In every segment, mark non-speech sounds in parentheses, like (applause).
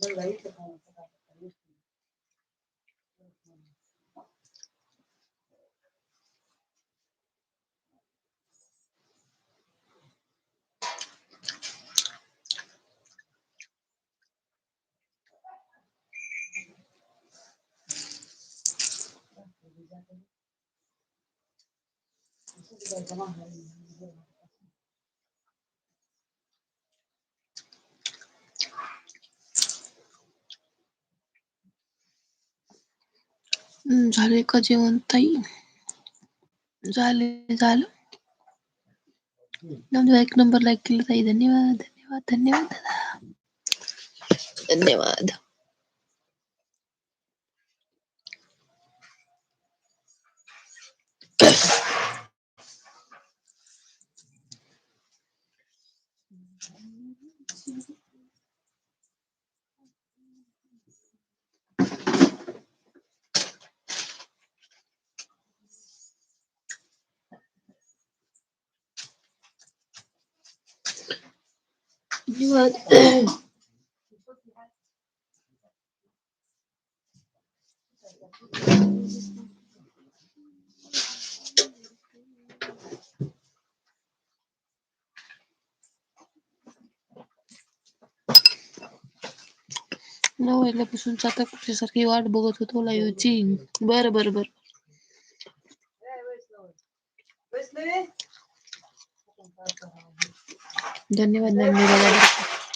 Gracias. झाले का जेवण ताई? झाले. झालं एक नंबर लाईक केलं ताई. धन्यवाद धन्यवाद धन्यवाद. दादा धन्यवाद. धन्यवाद नऊ वाजल्यापासून आता कुठल्यासारखी वाट बघत होतो लाईव्हची बर बर बर धन्यवाद ते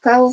Kau.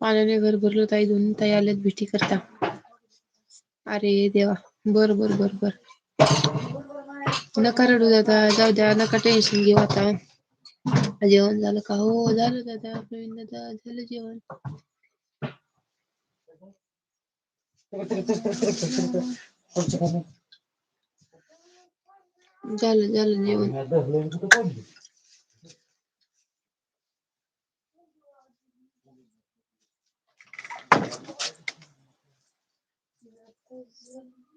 पाण्याने घर भरलं ताई दोन ताई आल्यात भेटी करता. अरे देवा बर बर बर बर. नका रडू दादा जाऊ द्या नका टेन्शन घेऊ आता. जेवण झालं का? हो झालं दादा प्रवीण दादा झालं जेवण. (laughs) Gelin gelin yiyin. Thank you.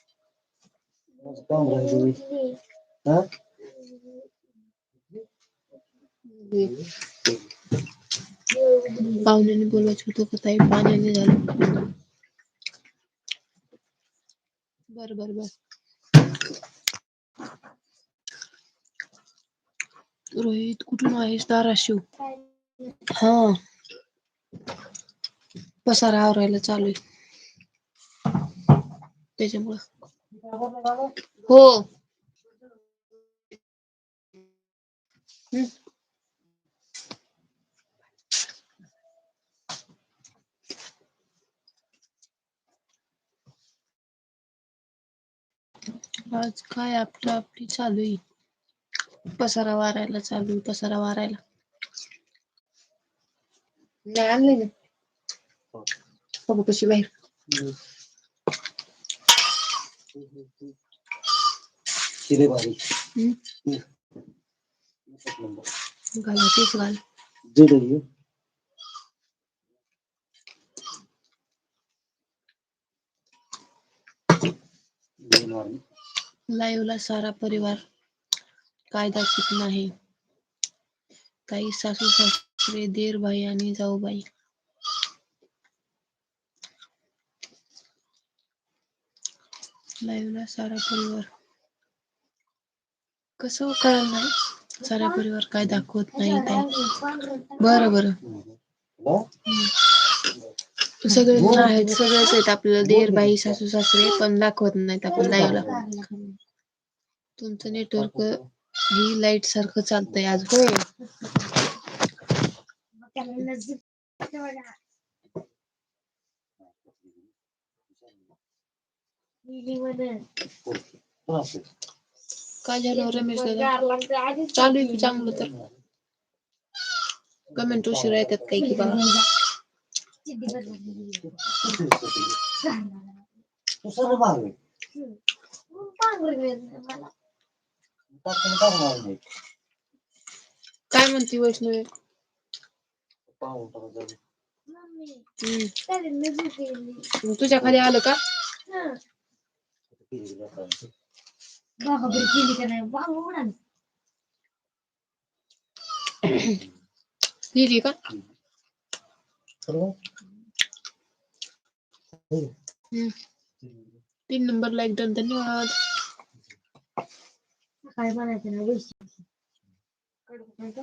माझं काम राहिलं हा पाहुण्याने बोलवायचं होतं का ताई पाण्याने झालं बर बर बर रोहित कुठून आहेस धाराशिव हा पसारा आवरायला चालू आहे त्याच्यामुळं हो। आज काय आपलं आपली चालू आहे. पसारा वारायला चालू आहे पसारा वारायला. नाही आणले कशी बाहेर. हम्म. शिले भारी हम्म? हे. सारा परिवार। कायदा शिकणं आहे काही सासू सासरे देर बाई आणि जाऊबाई लाईव्हला सारा परिवार. कसं कळलं नाही? सारा परिवार काय दाखवत नाही काय बरं बरं? सगळे आहेत सगळेच आहेत. आपल्याला देर बाई सासू सासरे पण दाखवत नाहीत आपण लाईव्हला तुमचं नेटवर्क ही लाइट सारखं चालतंय आज होय. काय झालं रमेश दादा चालू आहे चांगलं तर कमेंट उशीर येतात काही की बाबा सर्व मागे टाकून टाकणार नाही काय म्हणते वैष्णवी. हम्म. तुझ्या खाली आलं का किती लोकांचं. लिहिली का सर्व? हो. हम्म. तीन नंबर लाईक डन धन्यवाद काय म्हणायचं ना वैशी कोणतं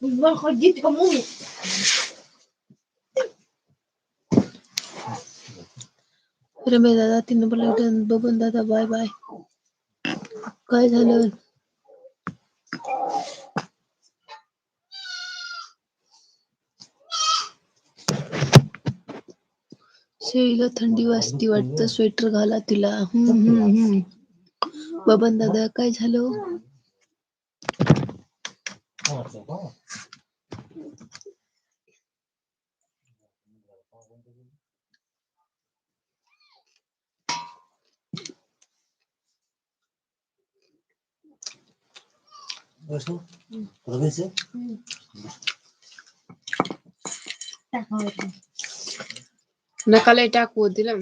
Заходить кому? रमेश दादा तीन नंबर लाईक बबन दादा बाय बाय काय झालं? शेळीला थंडी वाजती वाटतं स्वेटर घाला तिला. हम्म हम्म हम्म. बबन दादा काय झालं? Başla. Burada ben sen. નકલે ટાકવો દિલમ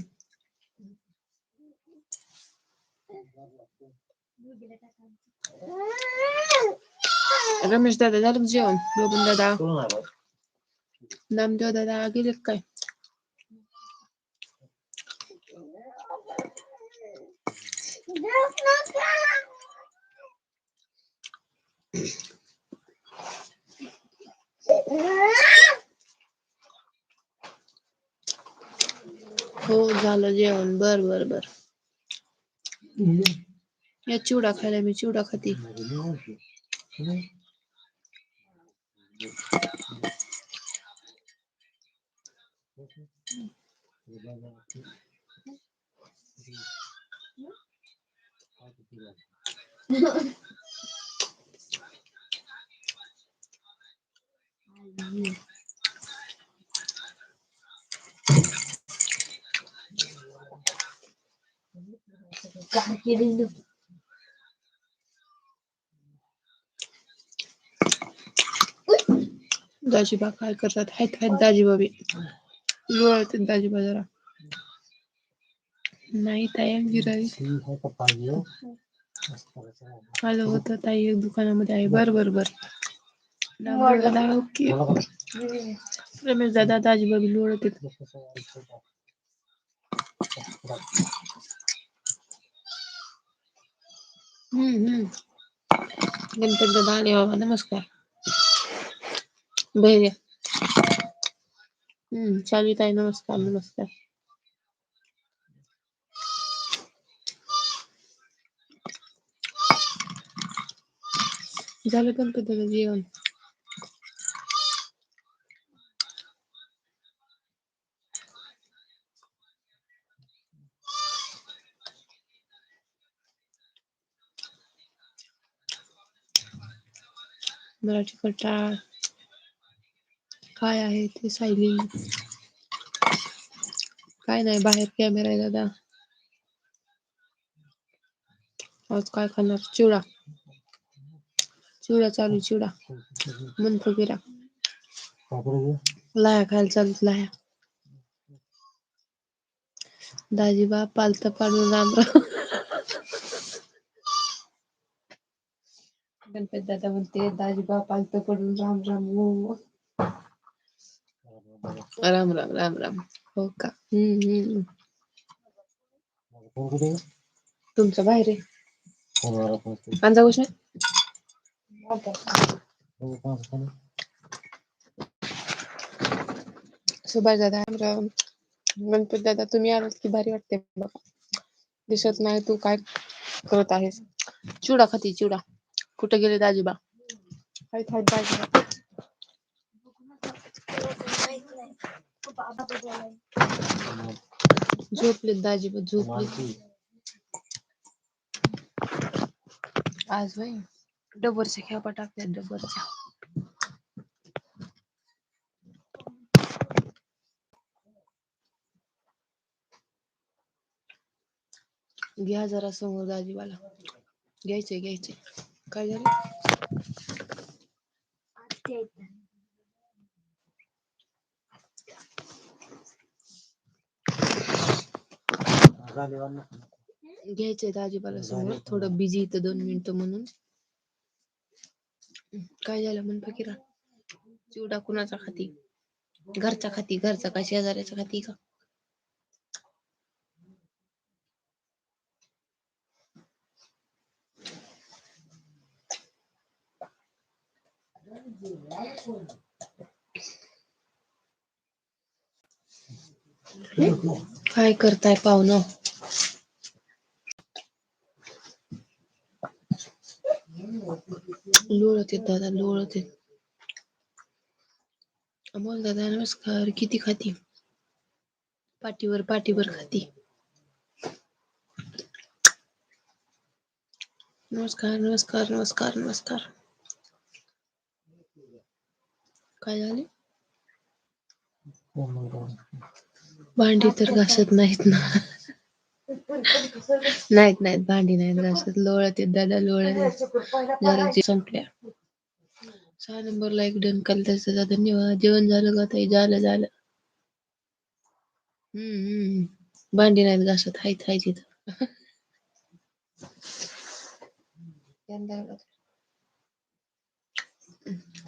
Ramesh દાદા દાદમ જેવન ગોબન દાદા નામ જો દાદા આગળ કઈ No, no, no. हो झालं जेवण. बर बर बर. या चिवडा खायला मैं चिवडा खाती. (laughs) दाजीबा काय करतात आहेत आहेत दाजीबा बी लोळतील दाजीबा जरा नाही ताई गिराई आलं होतं ताई एक दुकानामध्ये आहे बर बर बर आहे, छोटा. हम्म हम्म। गणपती दादा आले बाबा नमस्कार भैया हम्म चालू ताई नमस्कार नमस्कार। झालं गणपती दादा जेवण मराठी कटाळ काय आहे ते सायली? काय नाही, बाहेर कॅमेरा आहे दादा. आज काय खाणार? चिवडा. चिवडा चालू चिवडा. मन करायचं? लाया खायला चालू लाया. दाजीबा पालत पाडून राम गणपती दादा म्हणते दाजीबा पालत पडून राम राम हो. राम राम राम राम. हो का? हम्म हम्म? तुमचं बाहेर आहे? अंजा गोष्ट? सुभाष दादा राम राम. गणपती दादा तुम्ही आलात की भारी वाटते बघा. दिसत नाही तू काय करत आहेस. चिवडा खाती चिवडा. कुठे गेले दाजीबा? आहेत आहेत बोलायला. झोपलेत दाजीबा झोपले. आज वय डबरच्या खेपा टाकल्यात डबरच्या. घ्या जरा समोर दाजीबाला. घ्यायचे घ्यायचे काय झालं? घ्यायचंय समोर. थोडं बिझी इथं दोन मिनिटं म्हणून. काय झालं म्हण फकीरा? चिवडा कुणाचा खाती. घरचा खाती घरचा का शेजाऱ्याचा खाती का? काय करताय पाहुणं? लोळत आहेत दादा, लोळत आहेत अमोल दादा, नमस्कार. किती खाती? पाठीवर पाठीवर खाती. नमस्कार नमस्कार नमस्कार नमस्कार. काय झाले. भांडी तर घासत नाहीत ना. नाहीत नाहीत भांडी नाहीत घासत. लोळत दादा लोळत ते संपल्या. सहा नंबरला एक डन केलं त्याचा धन्यवाद. जेवण झालं का ताई? झालं झालं. हम्म हम्म भांडी नाहीत घासत. हायत हाय तिथं.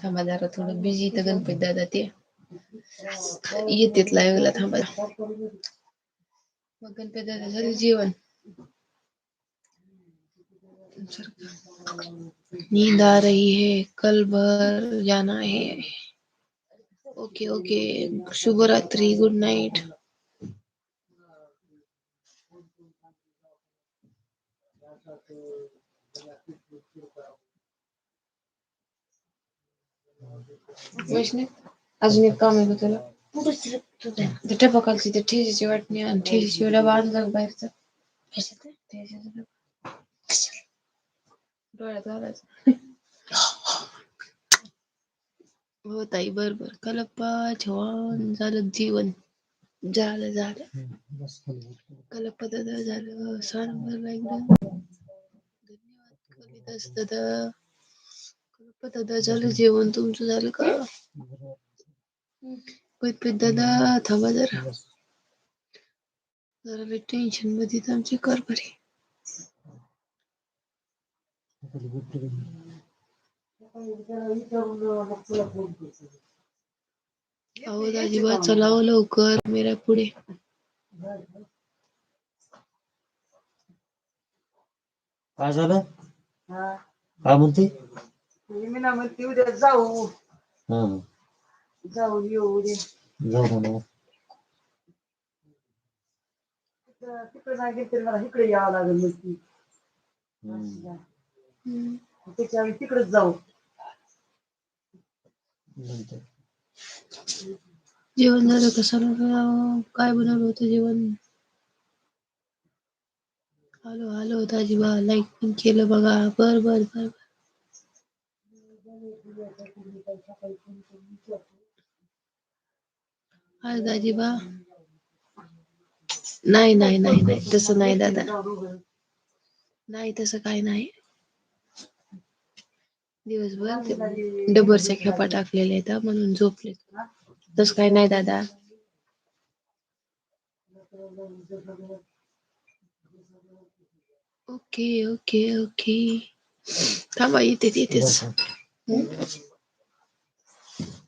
थांबा जरा थोडं बिझी तर गणपती दादा ते. येतेत लाईव्हला थांबा मग गणपती दादा झालं जेवण. नींद आ रही है कल भर जाना है. Okay okay. शुभ रात्रि गुड नाइट वैष्णव अजून एक काम आहे का तुला दुसरं तुझं. ते टपकालची ते ठेशीची वाटणी आणि ठेशीची डबा आणला का बाहेरचा कशाचं? ठेशीचा डोळ्यात घालायचं हो ताई बर बर कलप्पा छवान झालं जेवण झालं झालं उठ. कलपदादा झालं सांबारला एकदम धन्यवाद कालिदास दादा दादा झालं जेवण तुमचं झालं का? दादा थांबा जरा. जरा लई टेन्शनमध्ये आमची कर खाली अहो दाजीबा चला लवकर मेरा पुढे. काय झालं? काय म्हणते? मी ना म्हणते उद्या जाऊ हा जाऊ येऊ उद्या जाऊ ना तिकडं- नाही गेलं तरी मला इकडे यावं लागेल मग ती हम्म. हम्म. त्याच्या आम्ही तिकडेच जाऊ नंतर जेवण झालं कसं काय बनवलं होतं जेवण हॅलो हॅलो दाजीबा लाईक पण केलं बघा बर बर बर हाय दाजीबा नाही नाही नाही नाही तसं नाही दादा. नाही तसं काही नाही. दिवसभर डबरच्या खेपा टाकलेल्या आहेत म्हणून झोपले तसं काही नाही दादा. Okay okay okay. थांबा येते येतेच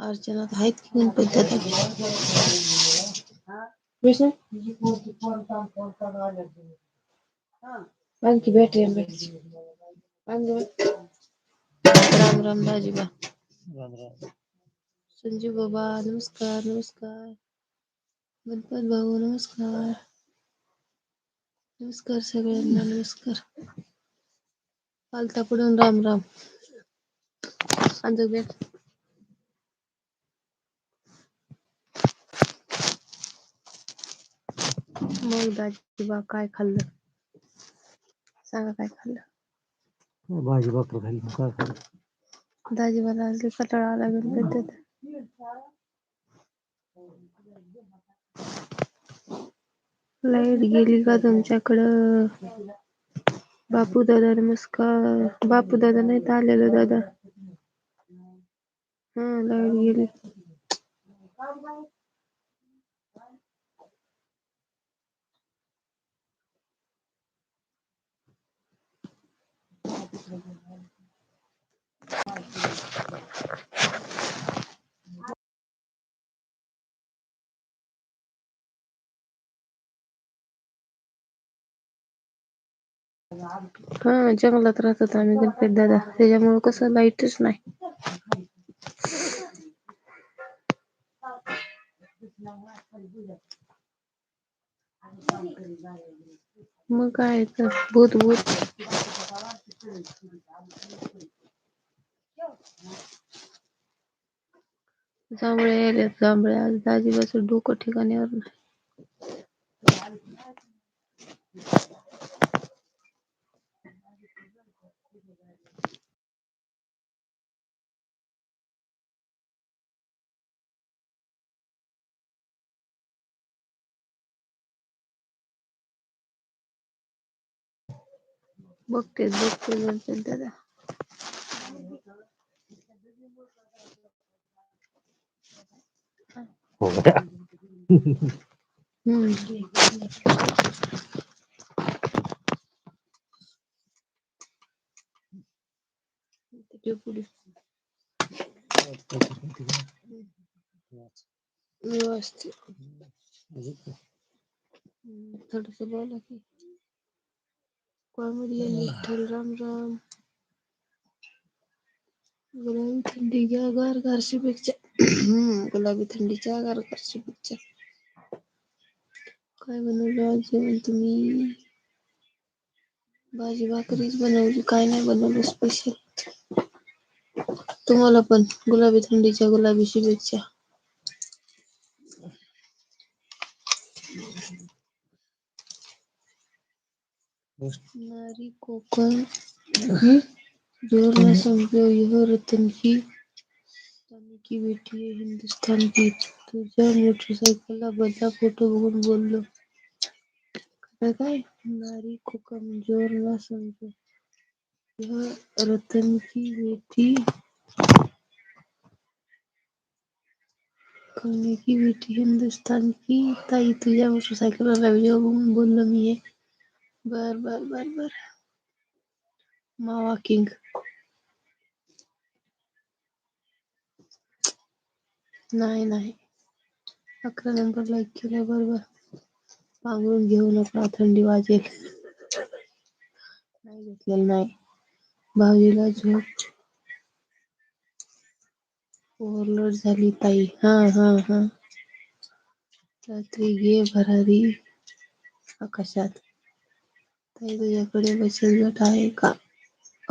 अर्चना तर आहेत की आणखी राम राम दाजीबा संजू बाबा नमस्कार नमस्कार। गणपत भाऊ नमस्कार। नमस्कार सगळ्यांना नमस्कार। पालता पडून राम राम। अंजू मग दाजीबा काय खाल्लं? सांगा काय खाल्लं? भाजी भाकर खाली मग काय खाल्लं? दाजीबाला लई कंटाळा आला गणपती दादा लाइट गेली का तुमच्याकडं? बापू दादा नमस्कार. बापू दादा नाही तर आलेलं दादा. हा लाइट गेली. हा जंगलात राहतात आम्ही गणपती दादा. त्याच्यामुळे कसं लाईटच नाही. मग काय तर भूत भूत जांभळे आलेत जांभळे आज दाजीबाचं डोकं ठिकाण्यावर नाही बघते बघते गणपती दादा हो का? हम्म तिथे पुढे व्यवस्थित थोडस बोला की Comedy Vitthal Ram Ram गुलाबी थंडीच्या गार गार शुभेच्छा हम्म गुलाबी थंडीच्या गार गार शुभेच्छा काय बनवलं आज जेवण तुम्ही भाजी भाकरीच बनवली काय नाही बनवलं स्पेशल तुम्हाला पण गुलाबी थंडीच्या गुलाबी शुभेच्छा नारी हम्म, ज़ोर न समझो। यह रतन की रानी की बेटी है हिंदुस्तान की। तुझ्या मोटरसायकलला बदला फ़ोटो बघून बोललो काय काय नारी को कमज़ोर न समझो। यह रतन की बेटी कमने की बेटी हिंदुस्तान की। ताई तुझ्या मोटरसायकलला व्हिडिओ बघून बोललो मी बर बर बर बर. मावा किंग. नाही नाही. अकरा नंबर लाईक केलाय बरोबर पांघरून घेऊ नका थंडी वाजेल. नाही घेतलेलं, नाही. भाऊजीला झोप. ओव्हरलोड झाली ताई. हा हा हा. रात्री घे भरारी आकाशात. ताई तुझ्याकडे बचत आहे का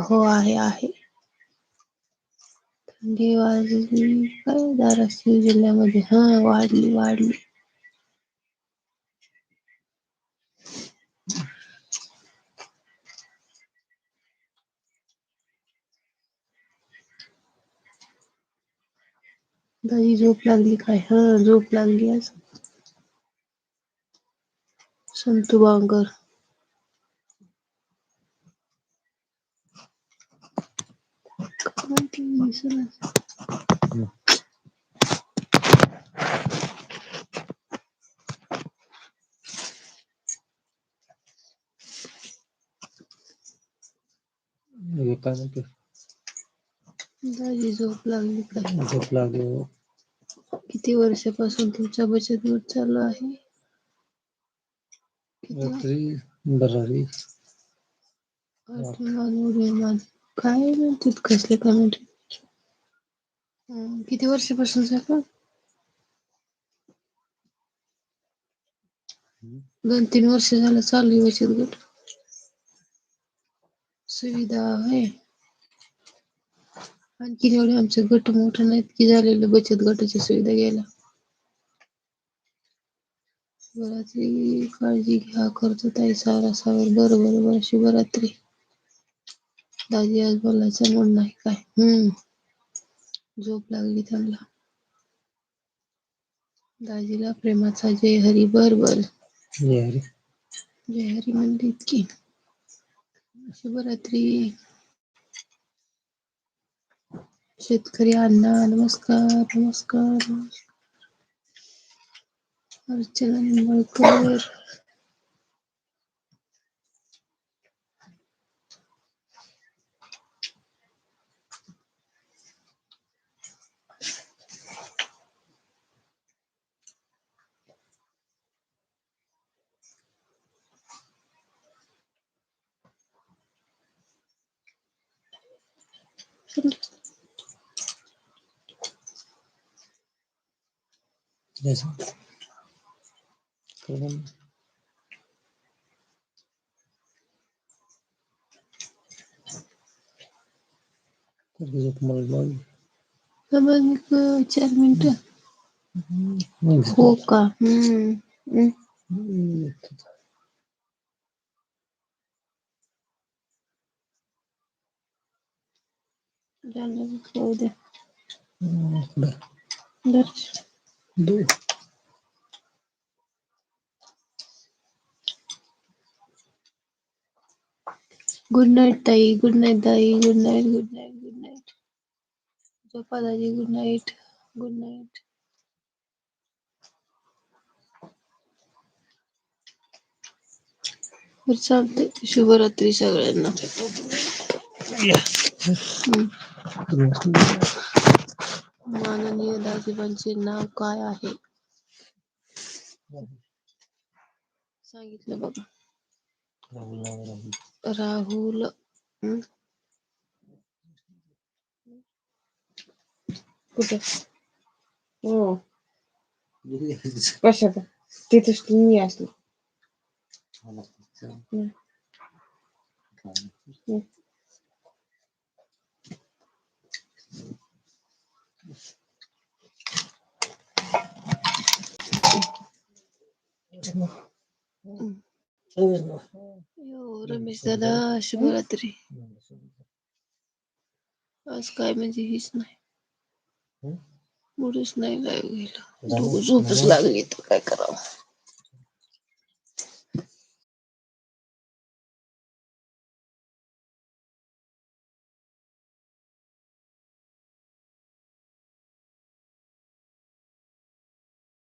हो आहे आहे. थंडी वाजली काय धाराशिव जिल्ह्यामध्ये, हा, वाढली वाढली. दाजी झोप लागली काय? हा, झोप लागली आज संतू बांगर हे काय म्हणते दाजी झोप लागली काय झोप लागली हो. किती वर्षापासून तुमचा बचत गट चालू आहे? किती? रात्री बरारी आठवण उडी माझी काय म्हणतात? कसले कमेंट किती वर्षापासून चालू दोन तीन वर्ष झालं चालू आहे बचत गट. सुविधा आहे. आणखी एवढे आमचे गट मोठे नाहीत की झालेलं बचत गटाची सुविधा घ्यायला. शिवरात्री काळजी घ्या करतो ताई सारा सावर बरं बरं शिवरात्री दाजी आज बोलायचं मूड नाही काय. हम्म. झोप लागली त्यांना. दाजीला प्रेमाचा जय हरी बर बर. ये अरे जय हरी म्हणलीत की शिवरात्री शेतकरी अण्णा नमस्कार नमस्कार. अर्चना निंबाळकर. 그래서 그럼 그래서 뭘뭘 그러면 그 재민도 고가 음. 음. 음. 그래. 그래. दो। गुड नाईट ताई। गुड नाईट ताई good night good night good night झोपा दाजी गुड नाईट गुड नाईट बरं चालतंय शुभरात्री सगळ्यांना. हम्म. माननीय दाजीबांचे नाव काय आहे? सांगितलं बघा राहुल. कुठे? हो. (laughs) कशात तिथेच तुम्ही असले हम्म. हम्म. यो रमेश दादा शुभरात्री. आज काय म्हणजे हीच नाही. मूडच नाही लाईव्ह डोकं झोपच लागली तर काय करावं?